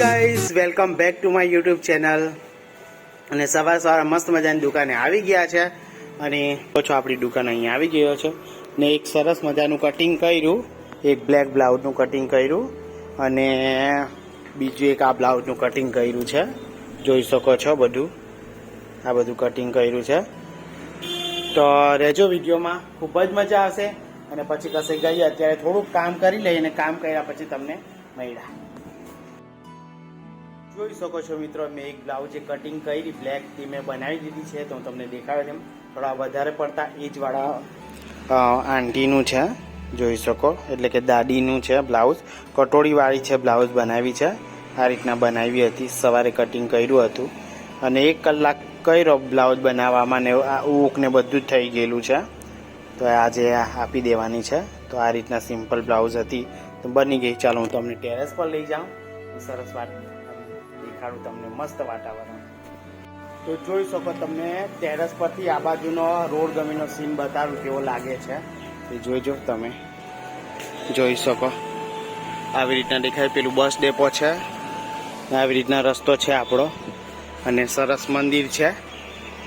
Guys welcome back to my YouTube channel અને સવાર સવાર મસ્ત મજાની દુકાને આવી ગયા છે. અને ઓછો આપણી દુકાન અહીંયા આવી ગયો છે. ને એક સરસ મજાનું કટિંગ કર્યું. એક બ્લેક બ્લાઉઝનું કટિંગ કર્યું. અને બીજું એક આ બ્લાઉઝનું કટિંગ કર્યું છે. જોઈ શકો છો બધું. આ બધું કટિંગ કર્યું છે. તો રહેજો વિડીયોમાં. ખૂબ જ મજા આવશે. અને પછી કશે ગઈએ, અત્યારે થોડુંક કામ કરી લઈએ અને કામ કર્યા પછી તમને મળ્યા. જોઈ શકો છો મિત્રો, મેં એક બ્લાઉઝ કટિંગ કરી બ્લેકથી મેં બનાવી દીધી છે, તો તમને દેખાડ્યો તેમ થોડા વધારે પડતા એજવાળા આંટીનું છે, જોઈ શકો. એટલે કે દાદીનું છે બ્લાઉઝ કટોરીવાળી છે બ્લાઉઝ બનાવી છે. આ રીતના બનાવી હતી. સવારે કટિંગ કર્યું હતું. અને એક કલાક કર્યો બ્લાઉઝ બનાવવામાં ને આ ઊકને બધું જ થઈ ગયેલું છે. તો આજે આપી દેવાની છે. તો આ રીતના સિમ્પલ બ્લાઉઝ હતી. તો બની ગઈ. ચાલો હું તમને ટેરેસ પર લઈ જાઉં. સરસ વાત. દેખાડું તમને, મસ્ત વાતાવરણ. તો જોઈ શકો તમને ટેરેસ પરથી આ બાજુનો રોડ ગમીનો સીન બતાડું કેવો લાગે છે. એ જોઈજો તમે. જોઈ શકો. આવી રીતના દેખાય. પેલું બસ ડેપો છે. આવી રીતના રસ્તો છે આપણો. અને સરસ મંદિર છે.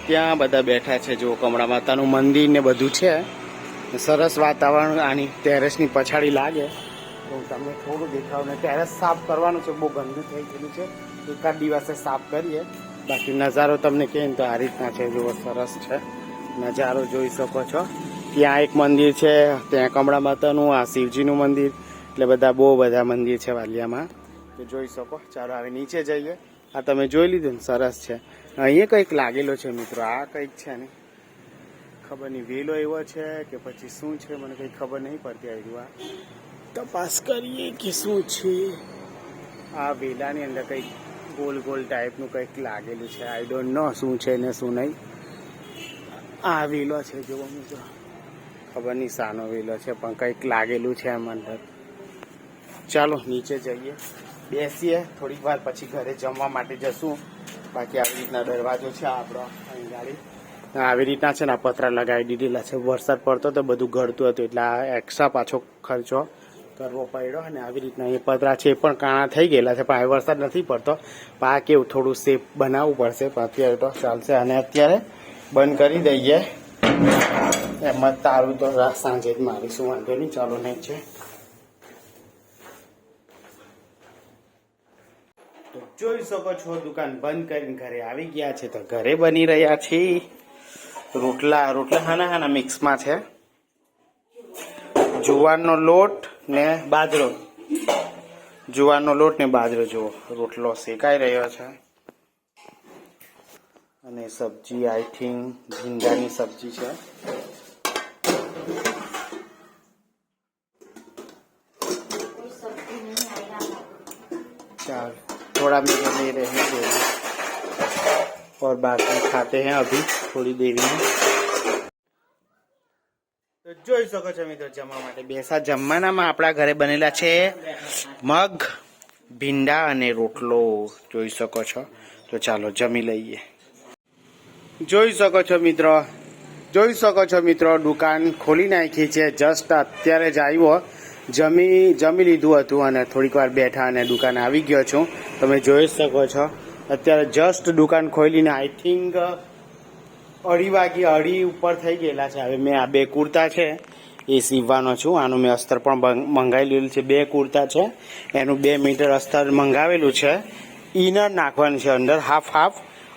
ત્યાં બધા બેઠા છે. જો કમળા માતાનું મંદિર ને બધું છે. સરસ વાતાવરણ આની ટેરેસની પછાડી લાગે. તો તમને થોડું દેખાવ ને ટેરેસ સાફ કરવાનું છે. બહુ ગંદુ થઈ ગયેલું છે. એકાદ દિવસે સાફ કરીએ. બાકી નજારો તમને કહે ને તો આ રીતના છે, જુઓ, સરસ છે. નજારો જોઈ શકો છો. ત્યાં એક મંદિર છે, ત્યાં કમળા માતાનું, આ શિવજીનું મંદિર, એટલે બધા બહુ બધા મંદિર છે વાલિયામાં. તો જોઈ શકો. ચાલો, હવે નીચે જઈએ. આ તમે જોઈ લીધું ને, સરસ છે. અહીંયા કંઈક લાગેલો છે મિત્રો, આ કંઈક છે ને. ખબર નહીં, વેલો એવો છે કે પછી શું છે, મને કંઈ ખબર નહીં પડતી આવી આ. તપાસ કરીએ કે શું છે. આ વેલાની અંદર કંઈક ગોલ ગોલ ટાઈપનું કંઈક લાગેલું છે. આઈ ડોન્ટ નો શું છે ને શું નહીં. આ વેલો છે, જોવો મિત્રો. ખબર નહીં સાનો વેલો છે, પણ કંઈક લાગેલું છે એમ અંદર. ચાલો, નીચે જઈએ. બેસીએ, થોડીક વાર પછી ઘરે જમવા માટે જશું. બાકી આવી રીતના દરવાજો છે આપણો, અહીં ગાડી. આવી રીતના છે ને આ પતરા લગાવી દીધેલા છે. વરસાદ પડતો તો બધું ઘડતું હતું, એટલે આ એક્સ્ટ્રા પાછો ખર્ચો કરવો પડ્યો અને આવી રીતના એ પતરા છે એ પણ કાણા થઈ ગયેલા છે. પણ વરસાદ નથી પડતો. પાક એવું થોડું સેફ બનાવવું પડશે. પણ અત્યારે તો ચાલશે અને અત્યારે બંધ કરી દઈએ. એમાં તારું તો સાંજે જ મારીશું. વાંધો નહીં. ચાલો નહીં છે. તો જોઈ શકો છો, દુકાન બંધ કરીને ઘરે આવી ગયા છે. તો ઘરે બની રહ્યા છે. રોટલા રોટલા હાના હાના મિક્સમાં છે. જુવારનો લોટ ને બાજરો જુવારનો લોટ ને બાજરો જુઓ રોટલો શેકાઈ રહ્યો છે અને સબ્જી આઈ થિંક ભીંડાની સબ્જી છે चाल थोड़ा मेरे लिए रहने देना और बाकी खाते हैं अभी थोड़ी देर में તો જોઈ શકો છો મિત્રો જમવા માટે. બેસા જમવાનામાં આપણા ઘરે બનેલા છે મગ, ભીંડા અને રોટલો. જોઈ શકો છો. તો ચાલો જમી લઈએ. જોઈ શકો છો મિત્રો. જોઈ શકો છો મિત્રો, દુકાન ખોલી નાખી છે. જસ્ટ અત્યારે જ આવ્યો. જમી જમી લીધું હતું અને થોડીક વાર બેઠા અને દુકાન આવી ગયો છું. તમે જોઈ શકો છો. અત્યારે જસ્ટ દુકાન ખોલીને આઈ થિંક અઢી વાગી, અઢી ઉપર થઈ ગયેલા છે. હવે મેં આ બે કુર્તા છે, એ સીવવાનો છું. આનું મેં અસ્તર પણ મંગાવી લીધું છે. બે કુર્તા છે. એનું બે મીટર અસ્તર મંગાવેલું છે. ઇનર નાખવાનું છે અંદર. Half half.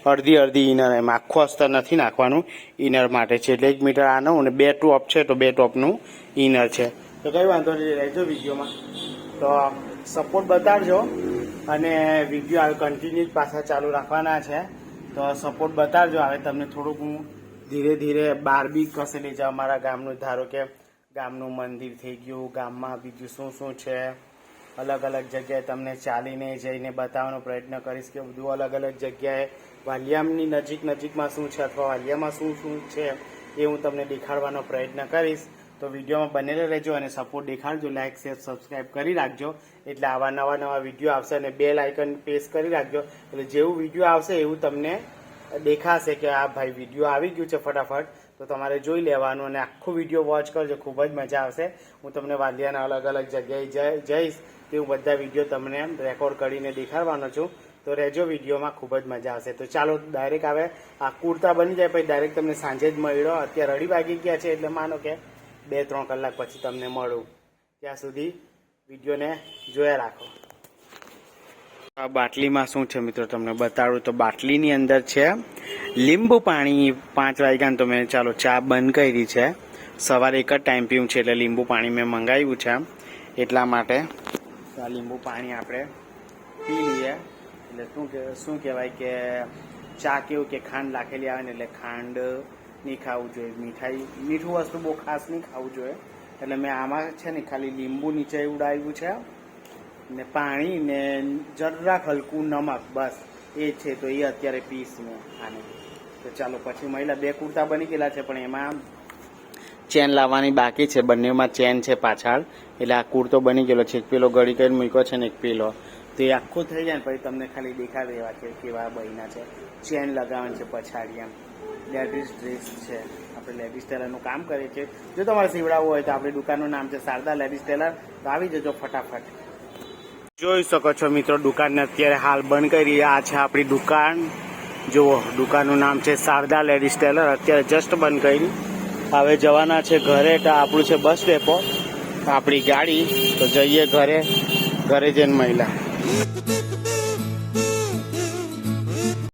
અડધી અડધી ઇનર. એમ આખું અસ્તર નથી નાખવાનું ઇનર માટે છે. એટલે એક મીટર આનું અને બે ટોપ છે, તો બે ટોપનું ઇનર છે. તો કઈ વાંધો નહીં રહેજો વિડીયોમાં. તો સપોર્ટ બતાડજો અને વીડિયો હવે કન્ટિન્યુ પાછા ચાલુ રાખવાના છે. તો સપોર્ટ બતાવજો. હવે તમને થોડુંક હું ધીરે ધીરે બહાર બી કશે લઈ જાઉં. અમારા ગામનું, ધારો કે ગામનું મંદિર થઈ ગયું, ગામમાં બીજું શું શું છે? અલગ અલગ જગ્યાએ તમને ચાલીને જઈને બતાવવાનો પ્રયત્ન કરીશ કે બધું અલગ અલગ જગ્યાએ. વાલિયામની નજીક નજીકમાં શું છે અથવા વાલિયામાં શું શું છે એ હું તમને દેખાડવાનો પ્રયત્ન કરીશ. તો વિડીયોમાં બનેલા રહેજો અને સપોર્ટ દેખાડજો લાઇક શેર સબસ્ક્રાઈબ કરી રાખજો. એટલે આવા નવા નવા વીડિયો આવશે અને બેલ આઇકન પ્રેસ કરી રાખજો. એટલે જેવું વીડિયો આવશે એવું તમને દેખાશે કે આ ભાઈ વીડિયો આવી ગયું છે ફટાફટ. તો તમારે જોઈ લેવાનું અને આખો વીડિયો વોચ કરજો. ખૂબ જ મજા આવશે. હું તમને વાલિયાના અલગ અલગ જગ્યાએ જઈ- જઈશ તે હું બધા વીડિયો તમને રેકોર્ડ કરીને દેખાડવાનો છું. તો રહેજો વિડીયોમાં, ખૂબ જ મજા આવશે. તો ચાલો ડાયરેક્ટ આવે. આ કુર્તા બની જાય, પછી ડાયરેક્ટ તમને સાંજે જ મળ્યો. અત્યારે રડી વાગી ગયા છે, એટલે માનો કે બે ત્રણ કલાક પછી તમને મળું. ત્યાં સુધી વિડીયોને જોયા રાખો. આ બાટલીમાં શું છે મિત્રો તમને બતાડું? તો બાટલીની અંદર છે લીંબુ પાણી. પાંચ વાગ્યાને તો મેં ચાલો ચા બંધ કરી છે. સવારે એક જ ટાઈમ પીવું છે એટલે લીંબુ પાણી મેં મંગાવ્યું છે. એટલા માટે આ લીંબુ પાણી આપણે પી લઈએ. એટલે શું કે શું કહેવાય કે ચા કેવું કે ખાંડ નાખેલી આવે ને એટલે ખાંડ નહીં ખાવું જોઈએ, મીઠાઈ, મીઠું વસ્તુ બહુ ખાસ નહીં ખાવું જોઈએ. એટલે મેં આમાં છે ને ખાલી લીંબુ નીચે ઉડાવ્યું છે ને પાણી ને જરાક હલકું નમક, બસ. એ છે તો એ અત્યારે પીસ મેં આને. તો ચાલો, પછી મહિલા બે કુર્તા બની ગયેલા છે, પણ એમાં ચેન લાવવાની બાકી છે, બંનેમાં ચેન છે પાછળ. એટલે આ કુર્તો બની ગયેલો છે, એક પેલો ગળી કરીને મૂક્યો છે ને એક પેલો. તો એ આખો થઈ જાય ને પછી તમને ખાલી દેખાડી દેવા છે કેવા બહીના છે. ચેન લગાવવાની છે પછાડી એમ. લેડીઝ ડ્રેસ છે. આપણે લેડીઝ ટેલરનું કામ કરીએ છીએ. જો તમારે સીવડાવવું હોય તો આપણી દુકાનનું નામ છે શારદા લેડીઝ ટેલર. તો આવી જજો ફટાફટ. જોઈ શકો છો મિત્રો, દુકાનને અત્યારે હાલ બંધ કરી આ છે આપણી દુકાન. જુઓ, દુકાનનું નામ છે શારદા લેડીઝ ટેલર. અત્યારે જસ્ટ બંધ કરી. હવે જવાના છે ઘરે તો આપણું છે બસ ડેપો. આપણી ગાડી. તો જઈએ ઘરે. ઘરે જઈને મહિલા.